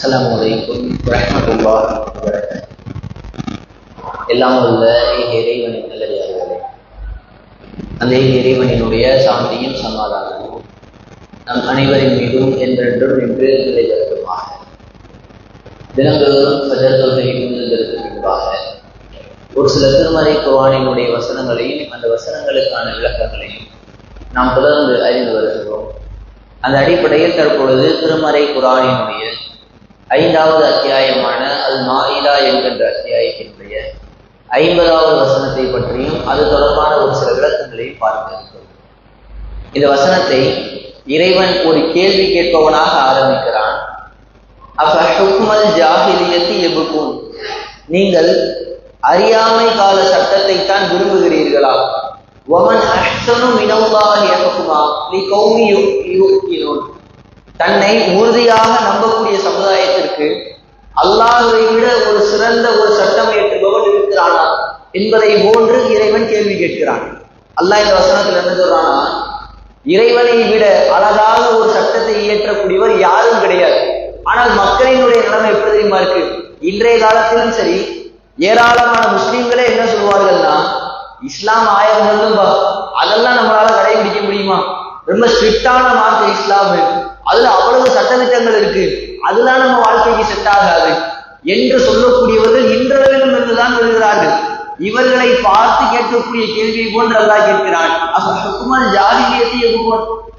அஸ்லாம் அலைக்கும் எல்லாம் உள்ள இறைவனின் நல்லடியார்களே அந்த இறைவனினுடைய சாந்தியும் சமாதானமும் நம் அனைவரின் மீதும் என்றென்றும் நின்று நிலைநிறுத்துமாக தினந்தோறும் ஃபஜர் தொழுகை முன்பாக ஒரு சில திருமறை குர்ஆனினுடைய வசனங்களையும் அந்த வசனங்களுக்கான விளக்கங்களையும் நாம் தொடர்ந்து அறிந்து வருகிறோம். அந்த அடிப்படையில் தற்பொழுது திருமறை குரானினுடைய ஐந்தாவது அத்தியாயமான அல் மாயிலா என்கின்ற அத்தியாயத்தினுடைய ஐம்பதாவது வசனத்தை பற்றியும் அது தொடர்பான ஒரு சில விளக்கங்களையும் பார்க்க இருக்கிறோம் இந்த வசனத்தை இறைவன் ஒரு கேள்வி கேட்பவனாக ஆரம்பிக்கிறான். அப்ப ஜாகிலியத்தி எபுக்கும் நீங்கள் அறியாமை கால சட்டத்தை தான் விரும்புகிறீர்களா? ஒமன் அஹ்சனு மினவுல்லாஹி யஹ்குமா லிகௌமி யுக்மினூன் தன்னை உறுதியாக நம்பக்கூடிய சமுதாயத்திற்கு அல்லாஹ்வை விட ஒரு சிறந்த ஒரு சட்டம் ஏற்றுபவன் இருக்கிறானா? என்பதை போன்று இறைவன் கேள்வி கேட்கிறான். அல்லாஹ் இந்த வசனத்தில் என்ன சொல்றானா இறைவனை விட அழகாக ஒரு சட்டத்தை இயற்றக்கூடியவர் யாரும் கிடையாது. ஆனால் மக்களினுடைய நிலைமை எப்படி தெரியுமா இருக்கு? இன்றைய காலத்திலும் சரி ஏராளமான முஸ்லிம்களே என்ன சொல்வார்கள்னா இஸ்லாம் ஆயிரம் சொல்லும்பா அதெல்லாம் நம்மளால கடைபிடிக்க முடியுமா? ரொம்ப ஸ்ட்ரிக்டான மார்க்க இஸ்லாம் அதுல அவ்வளவு சட்டத்திட்டங்கள் இருக்கு. அதெல்லாம் நம்ம வாழ்க்கைக்கு செட் ஆகாது. என்று சொல்லக்கூடியவர்கள் இன்றளவிலும் இருந்துதான் வருகிறார்கள் இவர்களை பார்த்து கேட்கக்கூடிய கேள்வியை போன்று அல்லா கேட்கிறான். அப்ப ஹுக்குமல் ஜாதியத்தை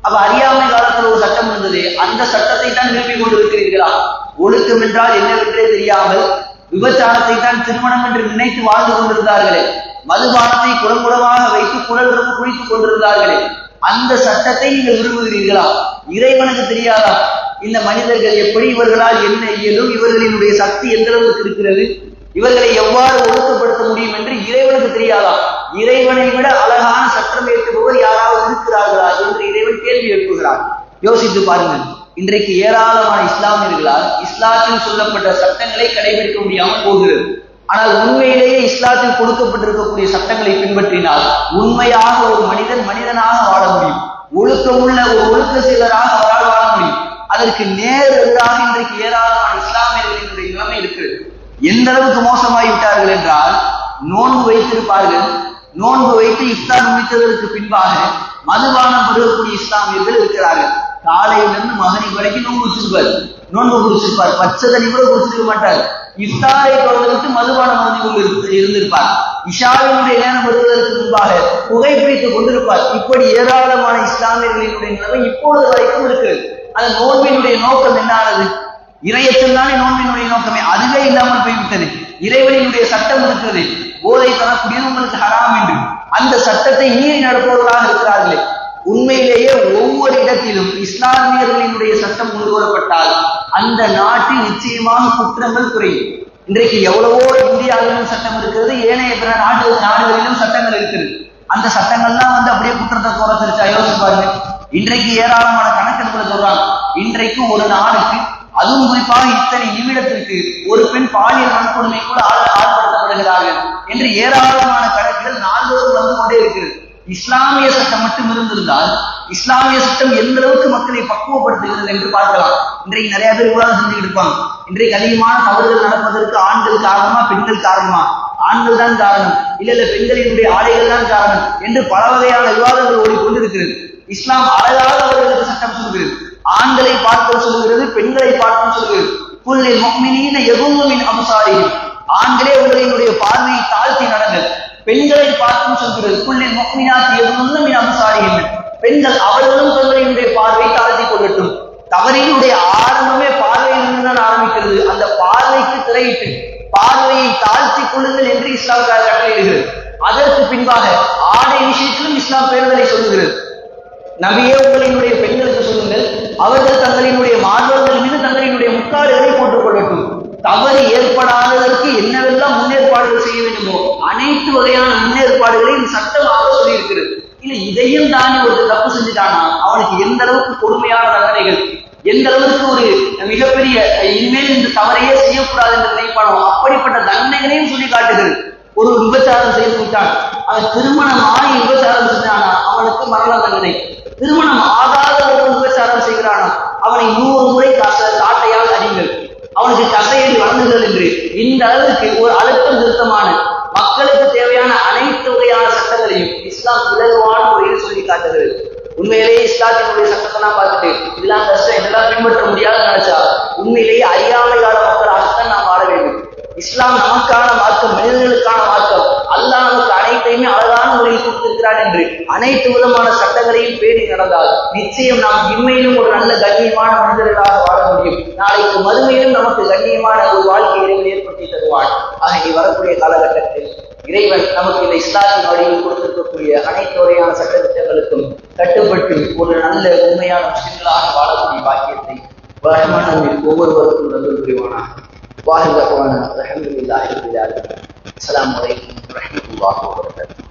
அப்ப அறியாமை காலத்துல ஒரு சட்டம் இருந்தது. அந்த சட்டத்தை தான் கொண்டு இருக்கிறீர்களா ஒழுக்கம் என்றால் என்னவென்றே தெரியாமல் விபச்சாரத்தை தான் திருமணம் என்று நினைத்து வாழ்ந்து கொண்டிருந்தார்களே. மதுபானத்தை குடங்குடமாக வைத்து குடல் ரொம்ப குளித்துக் கொண்டிருந்தார்களே. அந்த சட்டத்தை நீங்கள் விரும்புகிறீர்களா? இறைவனுக்கு தெரியாதா? இந்த மனிதர்கள் எப்படி இவர்களால் என்ன இயலும்? இவர்களினுடைய சக்தி எந்த அளவுக்கு இருக்கிறது? இவர்களை எவ்வாறு ஒழுக்கப்படுத்த முடியும் என்று இறைவனுக்கு தெரியாதா? இறைவனை விட அழகான சட்டம் ஏற்றுபவர் யாராவது இருக்கிறார்களா என்று இறைவன் கேள்வி எழுப்புகிறார் யோசித்து பாருங்கள். இன்றைக்கு ஏராளமான இஸ்லாமியர்களால் இஸ்லாத்தில் சொல்லப்பட்ட சட்டங்களை கடைபிடிக்க முடியாமல் போகிறது. ஆனால் உண்மையிலேயே இஸ்லாத்தில் கொடுக்கப்பட்டிருக்கக்கூடிய சட்டங்களை பின்பற்றினால் உண்மையாக ஒரு மனிதன் மனிதனாக வாழ முடியும். ஒழுக்கமுள்ள ஒரு ஒழுக்க செயலராக அவரால் வாழ முடியும். அதற்கு நேர் எதிராக இன்றைக்கு ஏராளமான இஸ்லாமியர்களினுடைய நிலைமை இருக்கிறது. எந்த அளவுக்கு மோசமாகிவிட்டார்கள் என்றால் நோன்பு வைத்திருப்பார்கள். நோன்பு வைத்து இஃப்தார் முடித்ததற்கு பின்பாக மதுபானம் பருகக்கூடிய இஸ்லாமியர்கள் இருக்கிறார்கள். காலையிலிருந்து மகனி வரைக்கும் நோன்பு வச்சிருப்பார். நோன்பு குடிச்சிருப்பார் பச்சை தண்ணி கூட குடிச்சிருக்க மாட்டார். இஃப்தாரை தொடர்ந்து மதுபானம் வந்து இருந்திருப்பார். இஷாவினுடைய நேரம் வருவதற்கு முன்பாக புகைப்பிடித்துக் கொண்டிருப்பார். இப்படி ஏராளமான இஸ்லாமியர்களினுடைய நிலைமை இப்பொழுது வரைக்கும் இருக்கிறது. அந்த நோன்பினுடைய நோக்கம் என்னானது? இறையத்தில் தானே நோன்பினுடைய நோக்கமே. அதுவே இல்லாமல் போய்விட்டது. இறைவனினுடைய சட்டம் இருக்கிறது. போதை தரக்கூடியது உங்களுக்கு ஹராம் என்று. அந்த சட்டத்தை மீறி நடப்பவர்களாக இருக்கிறார்களே. உண்மையிலேயே ஒவ்வொரு இடத்திலும் இஸ்லாமியர்களினுடைய சட்டம் கொண்டு வரப்பட்டால் அந்த நாட்டில் நிச்சயமாக குற்றங்கள் குறையும். இன்றைக்கு எவ்வளவோ இந்தியாவிலும் சட்டம் இருக்கிறது ஏனைய பிற நாடு நாடுகளிலும் சட்டங்கள் இருக்கிறது. அந்த சட்டங்கள்லாம் வந்து அப்படியே குற்றத்தை குறைச்சிருச்சா யோசிச்சு பாருங்க. இன்றைக்கு ஏராளமான கணக்கெடுப்புல சொல்றாங்க. இன்றைக்கு ஒரு நாளுக்கு அதுவும் குறிப்பாக இத்தனை நிமிடத்திற்கு ஒரு பெண் பாலியல் வன்கொடுமை கூட ஆள்படுத்தப்படுகிறார்கள் என்று ஏராளமான கணக்குகள் நாள்தோறும் வந்து கொண்டே இருக்கிறது. இஸ்லாமிய சட்டம் மட்டும் இருந்திருந்தால் இஸ்லாமிய சட்டம் எந்த அளவுக்கு மக்களை பக்குவப்படுத்துகிறது என்று பார்க்கலாம். இன்றைக்கு நிறைய பேர் விவாதம் செஞ்சு இருப்பாங்க. இன்றைக்கு அதிகமான தவறுகள் நடப்பதற்கு ஆண்கள் காரணமா பெண்கள் காரணமா? ஆண்கள் தான் காரணம். இல்ல இல்ல பெண்களினுடைய ஆடைகள் தான் காரணம் என்று பல வகையான விவாதங்கள் ஓடிக்கொண்டிருக்கிறது. இஸ்லாம் அழகாக அவர்களுக்கு சட்டம் சொல்கிறது. ஆண்களை பார்க்க சொல்கிறது பெண்களை பார்க்க சொல்கிறது. புல்லில் மொமினின எகுமின் அம்சாரிகள் ஆண்களே உங்களினுடைய பார்வையை தாழ்த்தி நடங்கள். பெண்களை பார்க்கும் சொல்கிறது. புல்லில் மொமினாத் எகுமின் அம்சாரிகள் பெண்கள் அவர்களும் தங்களினுடைய பார்வை தாழ்த்தி கொள்ளட்டும். தவறினுடைய ஆரம்பமே பார்வையிலிருந்து தான் ஆரம்பிக்கிறது. அந்த பார்வைக்கு திரையிட்டு பார்வையை தாழ்த்தி கொள்ளுங்கள் என்று இஸ்லாம் கட்டளையிடுகிறது அதற்கு பின்பாக ஆடை விஷயத்திலும் இஸ்லாம் பேருதலை சொல்லுகிறது. நபியே உங்களினுடைய பெண்களுக்கு சொல்லுங்கள். அவர்கள் தங்களினுடைய மாணவர்கள் மீது தங்களினுடைய முக்காடுகளை போட்டுக் கொள்ளட்டும். தவறு ஏற்படாததற்கு என்னவெல்லாம் முன்னேற்பாடுகள் செய்ய வேண்டுமோ அனைத்து வகையான முன்னேற்பாடுகளையும் சட்டமாக சொல்லியிருக்கிறது. இல்ல இதையும் தாண்டி ஒரு தப்பு செஞ்சுட்டானா? அவனுக்கு எந்த அளவுக்கு கொடுமையான தண்டனைகள்? எந்த அளவுக்கு ஒரு மிகப்பெரிய இனிமேல் இந்த தவறையே செய்யக்கூடாது என்று நினைப்பானோ அப்படிப்பட்ட தண்டனைகளையும் சொல்லி காட்டுகிறது ஒரு விபச்சாரம் செய்து விட்டான். அவன் திருமணம் ஆகி விபச்சாரம் செஞ்சானா? அவனுக்கு மரண தண்டனை. திருமணம் ஆகாத ஒரு விபச்சாரம் செய்கிறானா? அவனை நூறு முறை காச காட்டையால் அறிங்கள் அவனுக்கு கசையடி வழங்குதல் என்று. இந்த அளவுக்கு ஒரு அழுத்தம் திருத்தமான மக்களுக்கு தேவையான அனைத்து வகையான சட்டங்களையும் இஸ்லாம் இலகுவான முறையில் சொல்லி காட்டுகிறது. உண்மையிலேயே இஸ்லாத்தினுடைய சட்டத்தெல்லாம் பார்த்துட்டு இதெல்லாம் கஷ்டம் இதெல்லாம் பின்பற்ற முடியாதுன்னு நினைச்சா உண்மையிலேயே அறியாமை கால மக்களாகத்தான் நாம் வாழ வேண்டும். இஸ்லாம் நமக்கான மார்க்கம் மனிதர்களுக்கான மார்க்கம். அல்லாஹ் நமக்கு அனைத்தையுமே அழகான முறையில் கொடுத்திருக்கிறான் என்று அனைத்து விதமான சட்டங்களையும் பேணி நடந்தால் நிச்சயம் நாம் இம்மையிலும் ஒரு நல்ல கண்ணியமான மனிதர்களாக வாழ முடியும். நாளைக்கு மறுமையிலும் நமக்கு கண்ணியமான ஒரு வாழ்க்கை இறைவன் ஏற்படுத்தி தருவான். ஆக வரக்கூடிய காலகட்டத்தில் இறைவன் நமக்கு இந்த இஸ்லாத்தின் வழியில் கொடுத்திருக்கக்கூடிய அனைத்து வகையான சட்டத்திட்டங்களுக்கும் கட்டுப்பட்டு ஒரு நல்ல உண்மையான முஸ்லிம்களாக வாழக்கூடிய பாக்கியத்தை ரஹ்மான் ஒவ்வொருவருக்கும் நல்ல புரிவானா வாஹித அல்ஹம்துலில்லாஹி ரபில் ஆலமீன். அஸ்ஸலாமு அலைக்கும் வரஹ்மத்துல்லாஹி வபரகாத்துஹு.